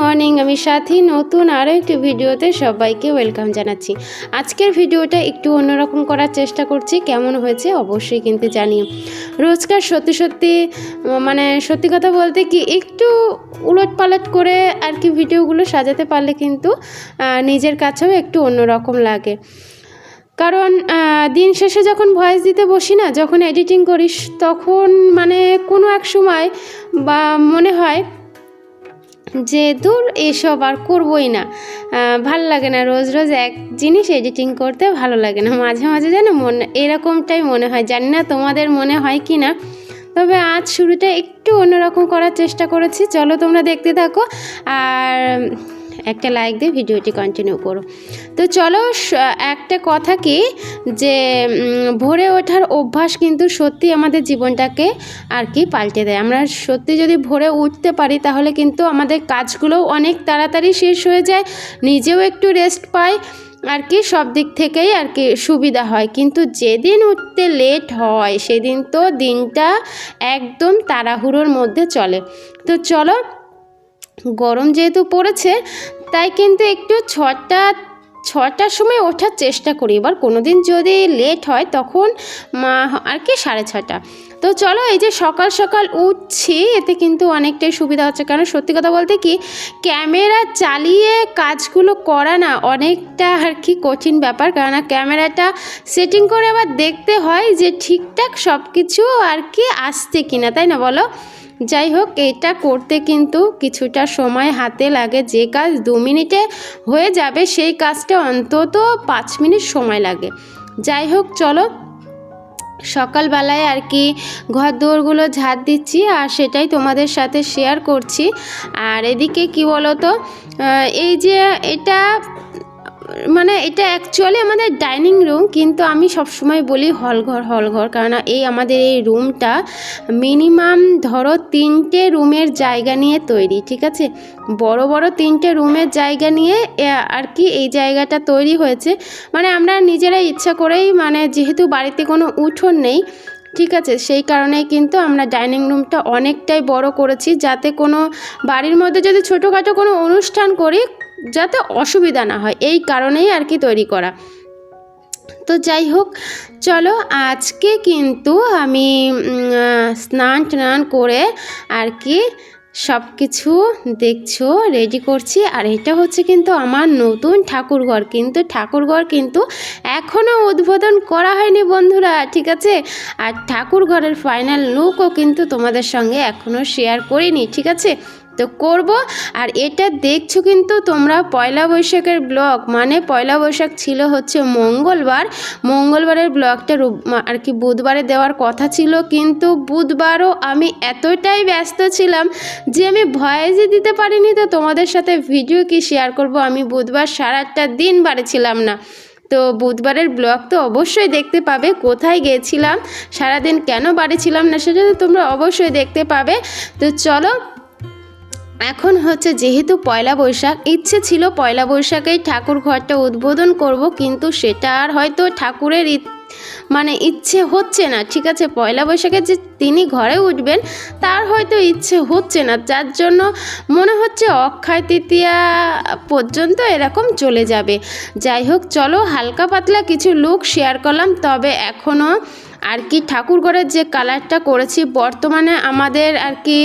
Morning, আমি সাথী, নতুন আরও একটি ভিডিওতে সবাইকে ওয়েলকাম জানাচ্ছি। আজকের ভিডিওটা একটু অন্যরকম করার চেষ্টা করছি, কেমন হয়েছে অবশ্যই কিন্তু জানিও। রোজকার সত্যি সত্যি মানে সত্যি কথা বলতে কি, একটু উলট পালট করে আর কি ভিডিওগুলো সাজাতে পারলে কিন্তু নিজের কাছেও একটু অন্যরকম লাগে। কারণ দিন শেষে যখন ভয়েস দিতে বসি না, যখন এডিটিং করিস, তখন মানে কোনো এক সময় বা মনে হয় যে দূর এসব আর করবই না। ভালো লাগে না রোজ রোজ এক জিনিস এডিটিং করতে ভালো লাগে না। মাঝে মাঝে যেন মনে, এরকমটাই মনে হয়। জানি না তোমাদের মনে হয় কি না, তবে আজ শুরুটা একটু অন্যরকম করার চেষ্টা করেছি। চলো তোমরা দেখতে থাকো। আর একটা লাইক দিয়ে ভিডিওটি কন্টিনিউ করো। তো চলো একটা কথা কি? যে ভোরে ওঠার অভ্যাস কিন্তু সত্যি আমাদের জীবনটাকে আর কি পাল্টে দেয়। আমরা সত্যি যদি ভোরে উঠতে পারি, তাহলে কিন্তু আমাদের কাজগুলোও অনেক তাড়াতাড়ি শেষ হয়ে যায়, নিজেও একটু রেস্ট পাই আর কি সব দিক থেকেই আর কি সুবিধা হয়। কিন্তু যেদিন উঠতে লেট হয়, সেদিন তো দিনটা একদম তাড়াহুড়োর মধ্যে চলে। তো চলো গরম যেহেতু পড়েছে, তাই কিন্তু একটু ছটা, ছটার সময় ওঠার চেষ্টা করি। এবার কোনো দিন যদি লেট হয়, তখন মা আর কি সাড়ে ছটা। তো চলো এই যে সকাল সকাল উঠছি, এতে কিন্তু অনেকটাই সুবিধা হচ্ছে। কারণ সত্যি কথা বলতে কি, ক্যামেরা চালিয়ে কাজগুলো করা না অনেকটা আর কি কঠিন ব্যাপার। কারণ ক্যামেরাটা সেটিং করে আবার দেখতে হয় যে ঠিকঠাক সব কিছু আর কি আসছে কিনা, তাই না বলো? যাই হোক এটা করতে কিন্তু কিছুটা সময় হাতে লাগে। যে কাজ দু মিনিটে হয়ে যাবে, সেই কাজটা অন্তত পাঁচ মিনিট সময় লাগে। যাই হোক চলো। সকালবেলায় আর কি ঘর দৌড়গুলো ঝাড় দিচ্ছি আর সেটাই তোমাদের সাথে শেয়ার করছি। আর এদিকে কি বলো তো এই যে এটা মানে এটা অ্যাকচুয়ালি আমাদের ডাইনিং রুম কিন্তু আমি সবসময় বলি হলঘর হলঘর কারণ এই আমাদের এই রুমটা মিনিমাম ধরো তিনটে রুমের জায়গা নিয়ে তৈরি, ঠিক আছে? বড় বড় তিনটে রুমের জায়গা নিয়ে আর কি এই জায়গাটা তৈরি হয়েছে। মানে আমরা নিজেরাই ইচ্ছা করেই মানে যেহেতু বাড়িতে কোনো উঠোন নেই, ঠিক আছে? সেই কারণে কিন্তু আমরা ডাইনিং রুমটা অনেকটাই বড় করেছি, যাতে কোনো বাড়ির মধ্যে যদি ছোটোখাটো কোনো অনুষ্ঠান করি যাতে অসুবিধা না হয়। এই কারণেই আর কি তৈরি করা। তো যাই হোক, চলো আজকে কিন্তু আমি স্নান টান করে আর কি সব কিছু দেখছ রেডি করছি। আর এটা হচ্ছে কিন্তু আমার নতুন ঠাকুরঘর কিন্তু ঠাকুরঘর কিন্তু এখনও উদ্বোধন করা হয়নি বন্ধুরা, ঠিক আছে? আর ঠাকুরঘরের ফাইনাল লুকও কিন্তু তোমাদের সঙ্গে এখনও শেয়ার করিনি, ঠিক আছে? তো করব। আর এটা দেখছ কিন্তু তোমরা পয়লা বৈশাখের ব্লগ। মানে পয়লা বৈশাখ ছিল হচ্ছে মঙ্গলবার। মঙ্গলবারের ব্লগটা আর কি বুধবারে দেওয়ার কথা ছিল। কিন্তু বুধবারও আমি এতটাই ব্যস্ত ছিলাম যে আমি ভয়েসই দিতে পারিনি। তো তোমাদের সাথে ভিডিও কি শেয়ার করব আমি বুধবার সারাটা দিন বাড়ি ছিলাম না। তো বুধবারের ব্লগ তো অবশ্যই দেখতে পাবে। কোথায় গিয়েছিলাম সারাদিন কেন বাড়ি ছিলাম না সেটা তোমরা অবশ্যই দেখতে পাবে। তো চলো এখন হচ্ছে যেহেতু পয়লা বৈশাখ, ইচ্ছে ছিল পয়লা বৈশাখেই ঠাকুর ঘরটা উদ্বোধন করব, কিন্তু সেটা আর হয়তো ঠাকুরের মানে ইচ্ছে হচ্ছে না, ঠিক আছে? পয়লা বৈশাখে যে তিনি ঘরে উঠবেন, তার হয়তো ইচ্ছে হচ্ছে না, যার জন্য মনে হচ্ছে অক্ষয় তৃতীয়া পর্যন্ত এরকম চলে যাবে। যাই হোক, চলো হালকা পাতলা কিছু লুক শেয়ার করলাম, তবে এখনও আর কি ঠাকুর ঠাকুরঘরের যে কালারটা করেছি, বর্তমানে আমাদের আর কি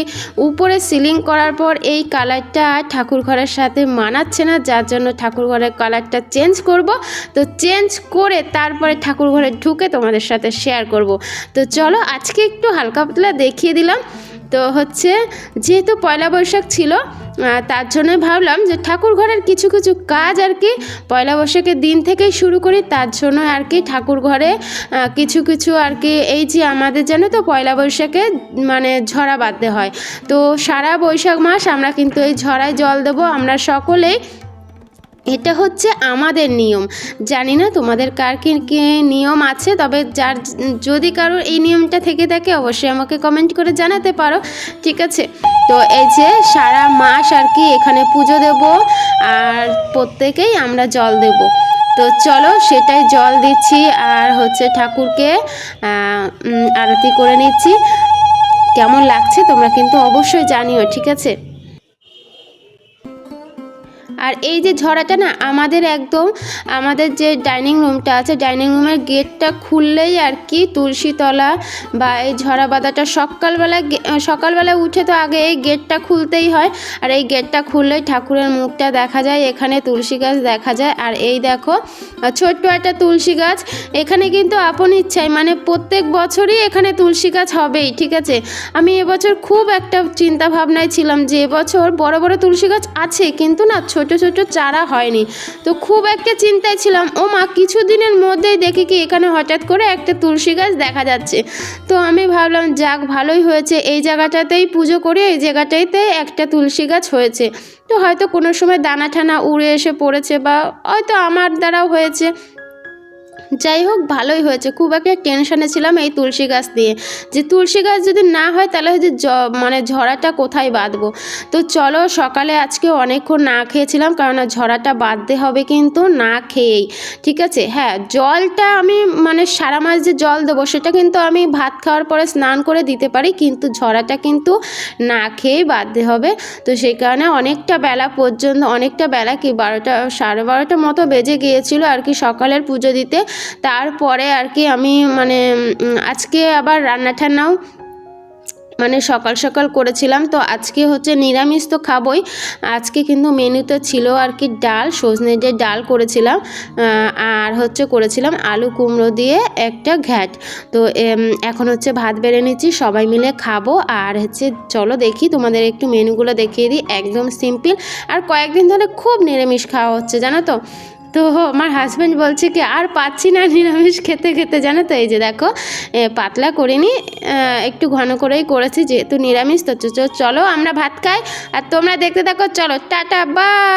উপরে সিলিং করার পর এই কালারটা ঠাকুরঘরের সাথে মানাচ্ছে না, যার জন্য ঠাকুরঘরের কালারটা চেঞ্জ করব। তো চেঞ্জ করে তারপরে ঠাকুরঘরে ঢুকে তোমাদের সাথে শেয়ার করব। তো চলো আজকে একটু হালকা পাতলা দেখিয়ে দিলাম। তো হচ্ছে যেহেতু পয়লা বৈশাখ ছিল তার জন্য ভাবলাম যে ঠাকুর ঘরের কিছু কিছু কাজ আর কি পয়লা বৈশাখের দিন থেকেই শুরু করি, তার জন্য আর কি ঠাকুর ঘরে কিছু কিছু আর কি এই যে আমাদের যেন তো পয়লা বৈশাখে মানে ঝরা বাঁধতে হয়। তো সারা বৈশাখ মাস আমরা কিন্তু এই ঝরায় জল দেবো, আমরা সকলেই এটা হচ্ছে আমাদের নিয়ম। জানি না তোমাদের কার কি নিয়ম আছে, তবে যার যদি কারোর এই নিয়মটা থেকে থাকে, অবশ্যই আমাকে কমেন্ট করে জানাতে পারো। ঠিক আছে? তো এই যে সারা মাস আর কি এখানে পুজো দেব, আর প্রত্যেকেই আমরা জল দেব। তো চলো সেটাই জল দিচ্ছি, আর হচ্ছে ঠাকুরকে আরতি করে নিচ্ছি। কেমন লাগছে তোমরা কিন্তু অবশ্যই জানিও, ঠিক আছে? আর এই যে ঝরাটা না, আমাদের একদম, আমাদের যে ডাইনিং রুমটা আছে, ডাইনিং রুমের গেটটা খুললেই আর কি তুলসীতলা বা এই ঝরা বাদাটা সকালবেলা গে- সকালবেলা উঠে তো আগে এই গেটটা খুলতেই হয়। আর এই গেটটা খুললেই ঠাকুরের মুখটা দেখা যায়, এখানে তুলসী গাছ দেখা যায়। আর এই দেখো ছোট্ট একটা তুলসী গাছ। এখানে কিন্তু আপন ইচ্ছায় মানে প্রত্যেক বছরই এখানে তুলসী গাছ হবেই, ঠিক আছে? আমি এবছর খুব একটা চিন্তা ভাবনায় ছিলাম যে এবছর বড় বড় তুলসী গাছ আছে, কিন্তু না ছোট ছোট ছোট চারা হয়নি। তো খুব একটা চিন্তায় ছিলাম, ও মা কিছু দিনের মধ্যেই দেখি কি এখানে হঠাৎ করে একটা তুলসী গাছ দেখা যাচ্ছে। তো আমি ভাবলাম, যাক, ভালোই হয়েছে। এই জায়গাটাতেই পুজো করে, এই জায়গাটাইতে একটা তুলসী গাছ হয়েছে। তো হয়তো কোনো সময় দানা ঠানা উড়ে এসে পড়েছে বা হয়তো আমার দ্বারাও হয়েছে। যাই হোক, ভালোই হয়েছে। খুব একটা টেনশনে ছিলাম এই তুলসী গাছ দিয়ে যে তুলসী গাছ যদি না হয়, তাহলে জ- মানে ঝরাটা কোথায় বাঁধবো? তো চলো, সকালে আজকে অনেকক্ষণ না খেয়েছিলাম কারণ ঝরাটা বাঁধতে হবে কিন্তু না খেয়েই। ঠিক আছে? হ্যাঁ জলটা আমি মানে সারা মাস যে জল দেবো, সেটা কিন্তু আমি ভাত খাওয়ার পরে স্নান করে দিতে পারি, কিন্তু ঝরাটা কিন্তু না খেয়েই বাঁধতে হবে। তো সেই কারণে অনেকটা বেলা পর্যন্ত, অনেকটা বেলা কি বারোটা, সাড়ে বারোটার মতো বেজে গিয়েছিল আর কি সকালের পুজো দিতে। তারপরে আর কি আমি মানে আজকে আবার রান্না ঠান্নাও মানে সকাল সকাল করেছিলাম, তো আজকে হচ্ছে নিরামিষ তো খাবই। আজকে কিন্তু মেনুতে ছিল আর কি ডাল, সজনে যে ডাল করেছিলাম আর হচ্ছে করেছিলাম আলু কুমড়ো দিয়ে একটা ঘ্যাট। তো এখন হচ্ছে ভাত বেড়ে নিচ্ছি, সবাই মিলে খাব। আর হচ্ছে চলো দেখি, তোমাদের একটু মেনুগুলো দেখিয়ে দিই, একদম সিম্পল। আর কয়েকদিন ধরে খুব নিরামিষ খাওয়া হচ্ছে, জানো তো? তো আমার হাজব্যান্ড বলছে কি, আর পাচ্ছি না নিরামিষ খেতে খেতে। জানো তো, এই যে দেখো পাতলা করিনি একটু ঘন করেই করেছি, যেহেতু নিরামিষ, তো চলো আমরা ভাত খাই। আর তোমরা দেখতে থাকো, চলো, টাটা, বাই।